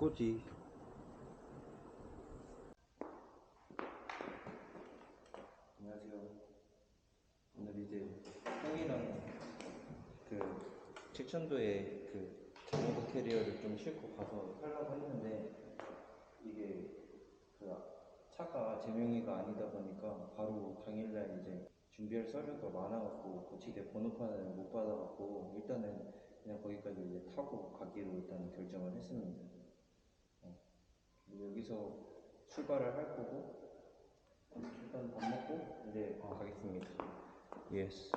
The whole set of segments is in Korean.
코지 안녕하세요 오늘 이제 형이랑 그 칠천도에 그 자전거 캐리어를 좀 싣고 가서 살라고 했는데 이게 그 차가 제명이가 아니다 보니까 바로 당일날 이제 준비할 서류가 많아갖고 고치게 번호판을 못 받아갖고 일단은 그냥 거기까지 이제 타고 가기로 일단 결정을 했습니다. 어. 여기서 출발을 할 거고 일단 밥 먹고 이제 가겠습니다. 예스.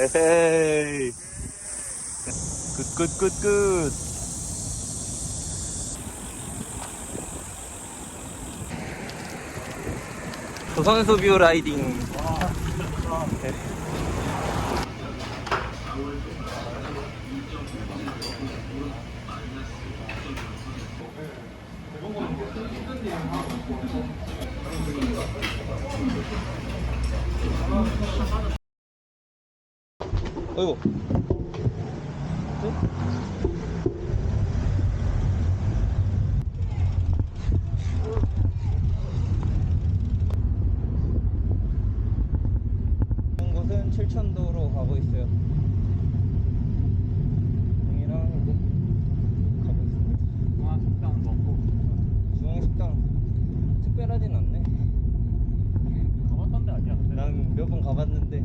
에헤이. 굿굿굿굿. 조선소 뷰 라이딩. 네. 어이구. 곳은 칠천도로 가고 있어요. 이제 가고 있습니다. 아, 식당 먹고 중앙 식당 특별하진 않네. 가봤던 데 아니야? 난 몇 번 가봤는데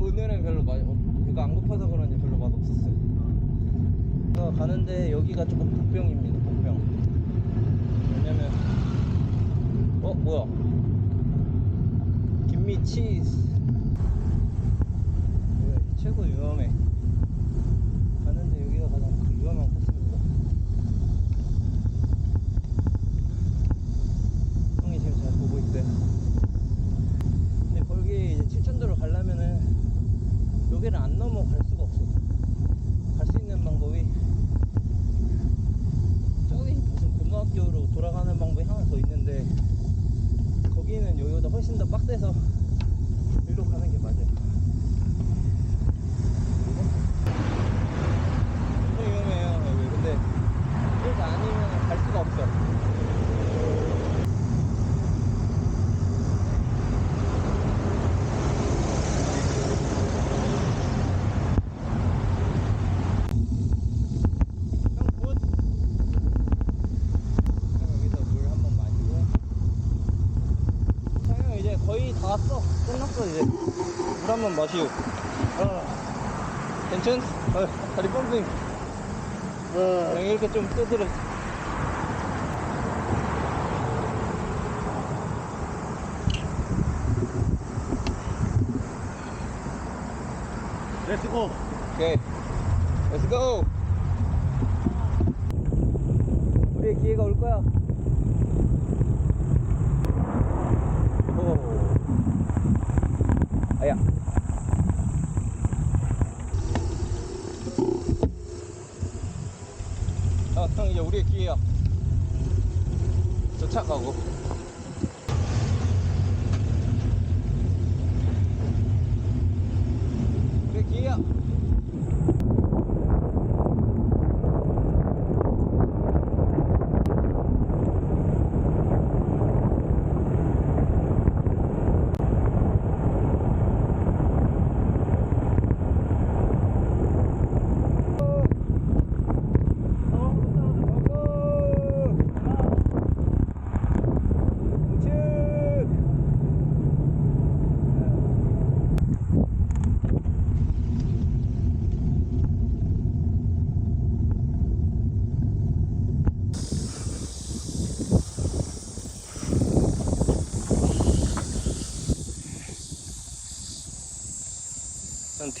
오늘은 별로 맛, 어, 배가 안 고파서 그런지 별로 맛 없었어요. 그래서 가는데 여기가 조금 복병입니다. 복병. 왜냐면 어 뭐야? 김미 치즈. 여기가 최고 유명해. 가는데 여기가 가장 유명한 코스입니다. 형이 지금 잘 보고 있어요. 근데 거기 이제 칠천도로 가려면은 여기를 안 넘어갈 수가 없어. 갈 수 있는 방법이 저기 무슨 고등학교로 돌아가는 방법이 하나 더 있는데 거기는 여기보다 훨씬 더 빡세서 여기로 가는 게 맞아요. 엄청 위험해요 여기. 근데 여기 아니면 갈 수가 없어. 형 굿. 형 여기서 물 한 번 마시고. 형 이제 거의 다 왔어. 끝났어 이제. 마시고. 어. 괜찮? 어, 다리 펌핑. 형 이렇게 좀 두드려. 렛츠고! 오케이. Let's go. 우리의 기회가 올 거야. 오. 아야. 아, 형 이제 우리의 기회야. 도착하고.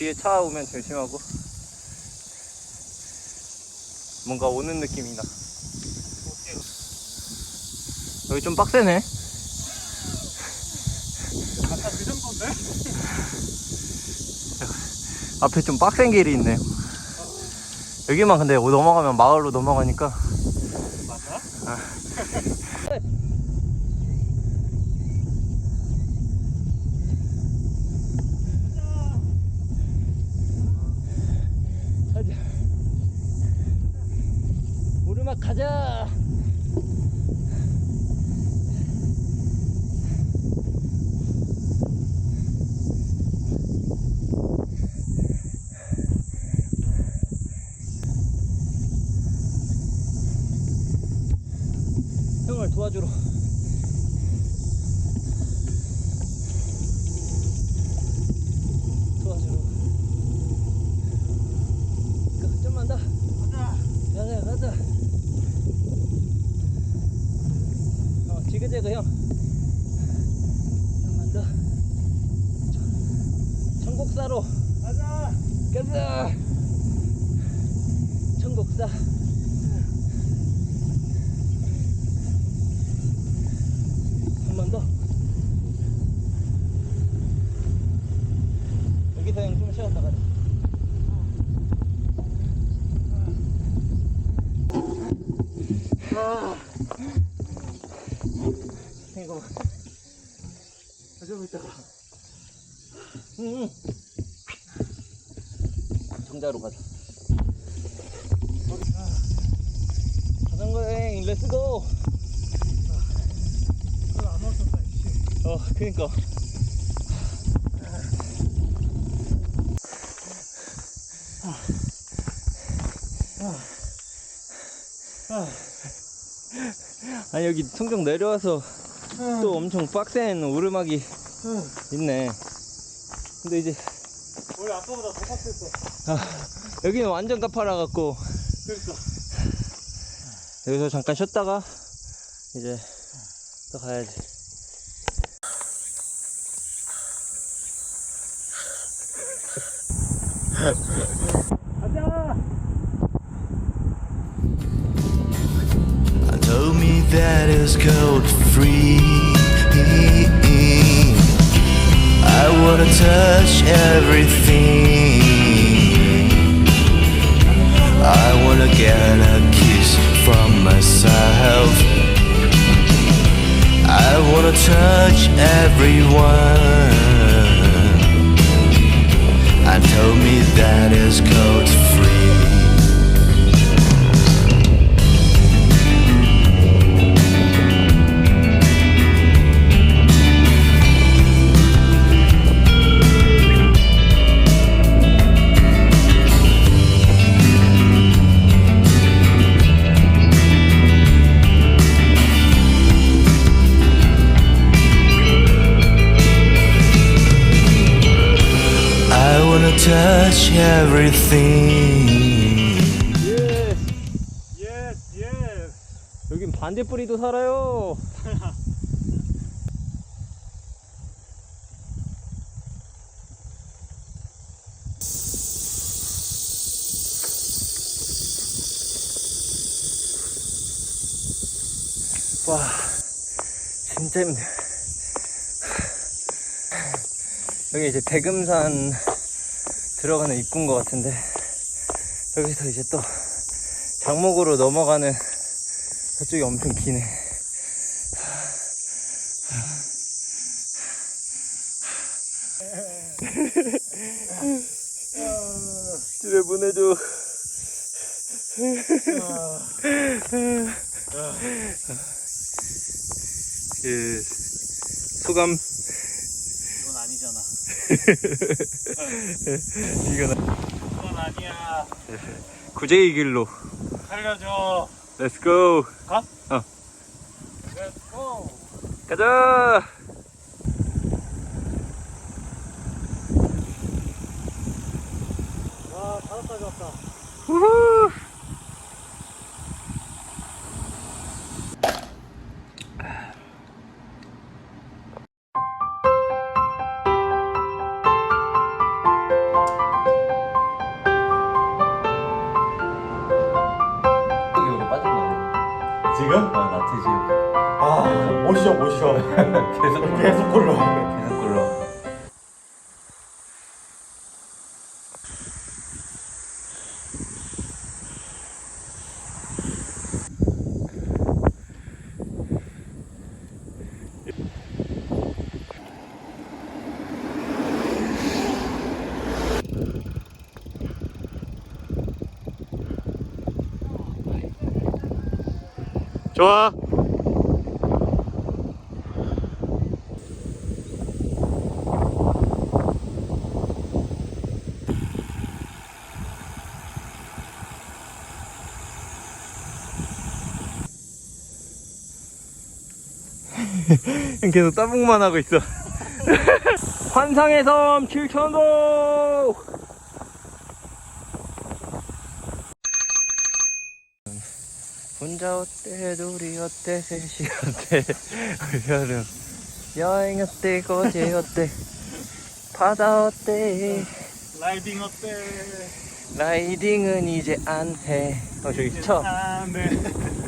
뒤에 차 오면 조심하고 뭔가 오는 느낌이 나 여기 좀 빡세네 아까 그 정도인데? 앞에 좀 빡센 길이 있네요 여기만 근데 넘어가면 마을로 넘어가니까 가자. 오르막 가자. 도와주러. 도와주러. 그, 좀만 더. 가자. 가자, 가자. 어, 지그재그 형. 좀만 더. 천- 천국사로. 가자. 가자. 천국사. 한 번 더. 여기서 형 좀 쉬었다 가자. 이거 봐. 좀 있다가. 응. 정자로 가자. 자전거 여행 렛츠고. 어, 그니까. 아 니 여기 통경 내려와서 또 엄청 빡센 오르막이 있네. 근데 이제 원래 아까보다 더 빡셌어. 아, 여기는 완전 가파라 갖고 그러니까. 여기서 잠깐 쉬었다가 이제 또 가야지. that it's code free. I wanna touch everything. I wanna get a kiss from myself. I wanna touch everyone. And told me that it's code everything. 예스. 예스, 예스. 여긴 반딧불이도 살아요. 와, 진짜 힘들. 여기 이제 대금산 들어가는 입구인 것 같은데 여기서 이제 또 장목으로 넘어가는 저쪽이 엄청 기네. 집에 보내줘. 예, 소감 이건 아니잖아. 이건 아니야. 구제의 길로. 살려줘. Let's go. 가? 어. Let's go. 가자. 와, 바로까지 왔다. 우후. 좋아. 계속 따봉만 하고 있어. 환상의 섬 7천도! 혼자 어때, 둘이 어때, 셋이 어때, 여름. 여행 어때, 거제 어때, 바다 어때, 라이딩 어때? 라이딩은 이제 안 해. 어, 저기 쳐. 아, 네.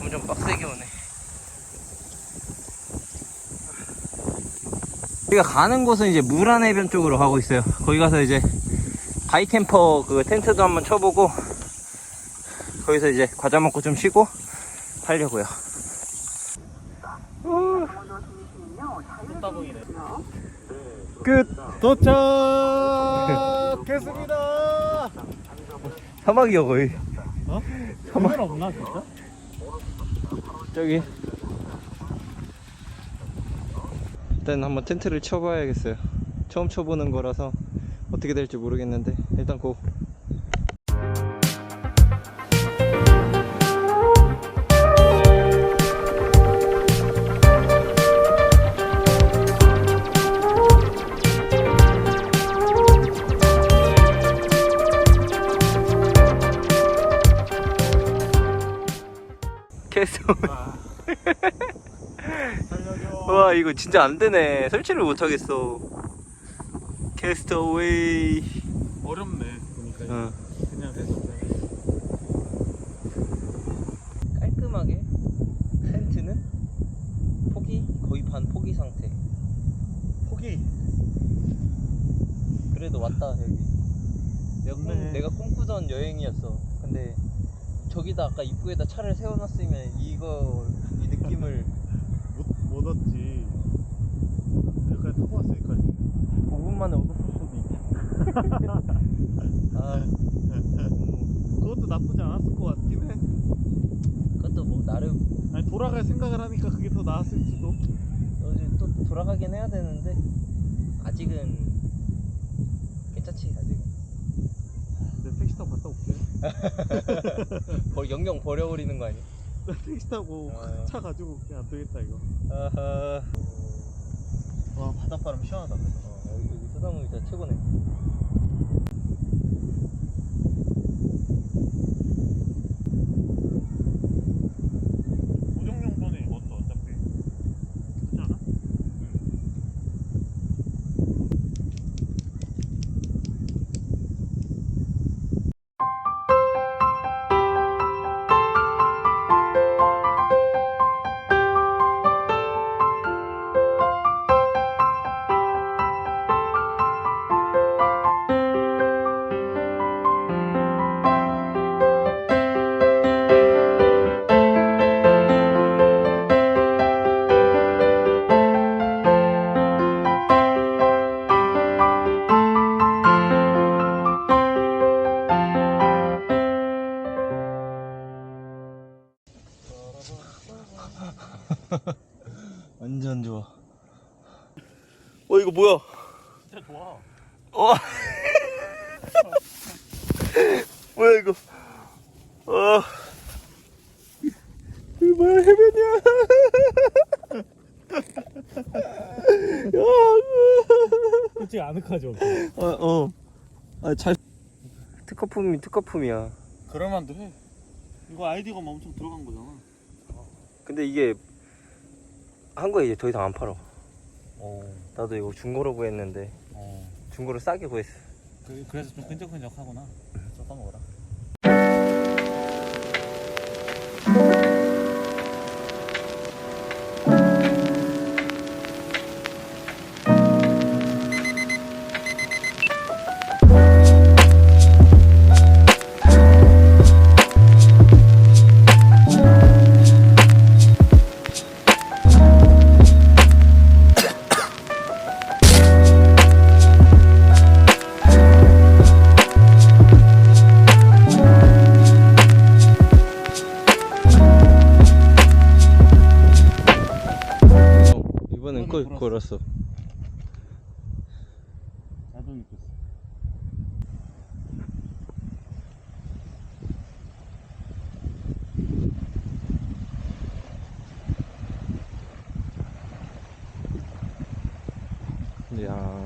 엄청 빡세게 오네. 우리가 가는 곳은 이제 무란 해변 쪽으로 가고 있어요. 거기 가서 이제 바이캠퍼 그 텐트도 한번 쳐보고 거기서 이제 과자 먹고 좀 쉬고 하려고요. 끝. 도착했습니다. 사막이요 거의. 어? 사막. 없나 진짜? 저기. 일단 한번 텐트를 쳐봐야겠어요. 처음 쳐보는 거라서 어떻게 될지 모르겠는데 일단 고. 이거 진짜 안 되네. 설치를 못 하겠어. 캐스터웨이. 어렵네. 보니까 어. 그냥 해서 돼. 깔끔하게 텐트는 포기 거의 반 포기 상태. 포기. 그래도 왔다 여기. 내가, 꿈, 네. 내가 꿈꾸던 여행이었어. 근데 저기다 아까 입구에다 차를 세워놨으면 이거 이 느낌을 못, 못 얻지. 타고 왔으니까 지금. 5분 만에 얻었을 수도 있다. 아, 음, 그것도 나쁘지 않았을 것 같긴 해. 그것도 뭐 나름 아니 돌아갈 생각을 하니까 그게 더 나았을지도. 어제 또 돌아가긴 해야 되는데 아직은 괜찮지 아직은. 내 택시 타고 갔다 올게. 버, 영영 버려버리는 거 아니야? 나 택시 타고 어. 차 가지고 올게. 안 되겠다 이거. 아하. 와 바닷바람 시원하다. 어, 여기, 여기 수산물이 진짜 최고네. 야. 그렇지 아늑하죠. 어 어. 아 잘 특허품이 특허품이야. 그럴만도 해. 이거 아이디가 엄청 들어간 거잖아. 근데 이게 한국에 이제 더 이상 안 팔아. 어. 나도 이거 중고로 구했는데 어. 중고로 싸게 구했어. 그, 그래서 좀 끈적끈적하구나. 써다 먹어라. 자동이 떴어. 야.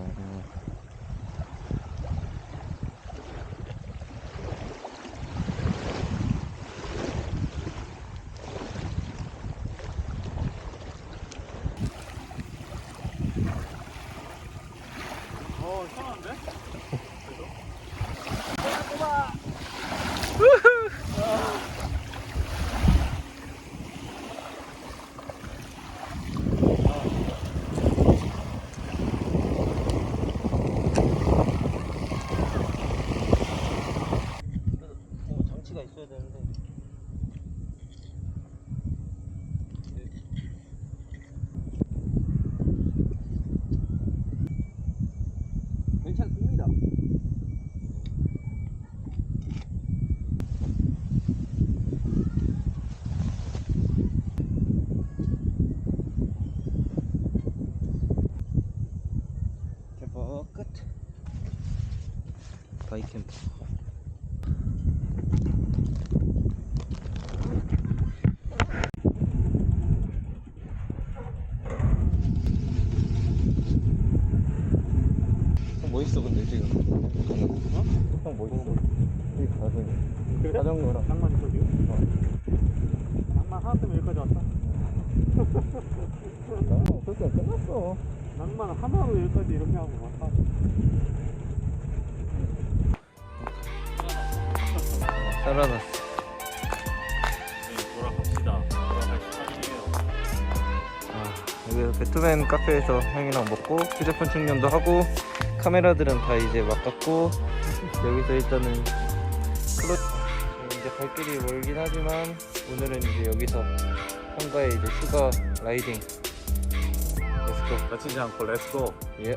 어, 시원한데? 뭐 장치가 있어야 되는데. 괜찮습니다. 캠퍼 끝. 바이캠퍼. 형 멋있어 근데 지금 어? 형 멋있어 이 가슴이 그래? 자전거랑 낭만 있어 지금? 낭만 하나 때문에 여기까지 왔다. 낭만 없었으면 끝났어 낭만 하나로 여기까지 이렇게 하고 왔다. 살아났어. 네, 돌아갑시다. 돌아갈 시간이에요. 아, 여기서 배트맨 카페에서 형이랑 먹고 휴대폰 충전도 하고 카메라들은 다 이제 맡겼고 여기서 일단은 클로 이제 갈 길이 멀긴 하지만 오늘은 이제 여기서 형과의 이제 휴가 라이딩 렛츠고 다치지 않고 렛츠고. 예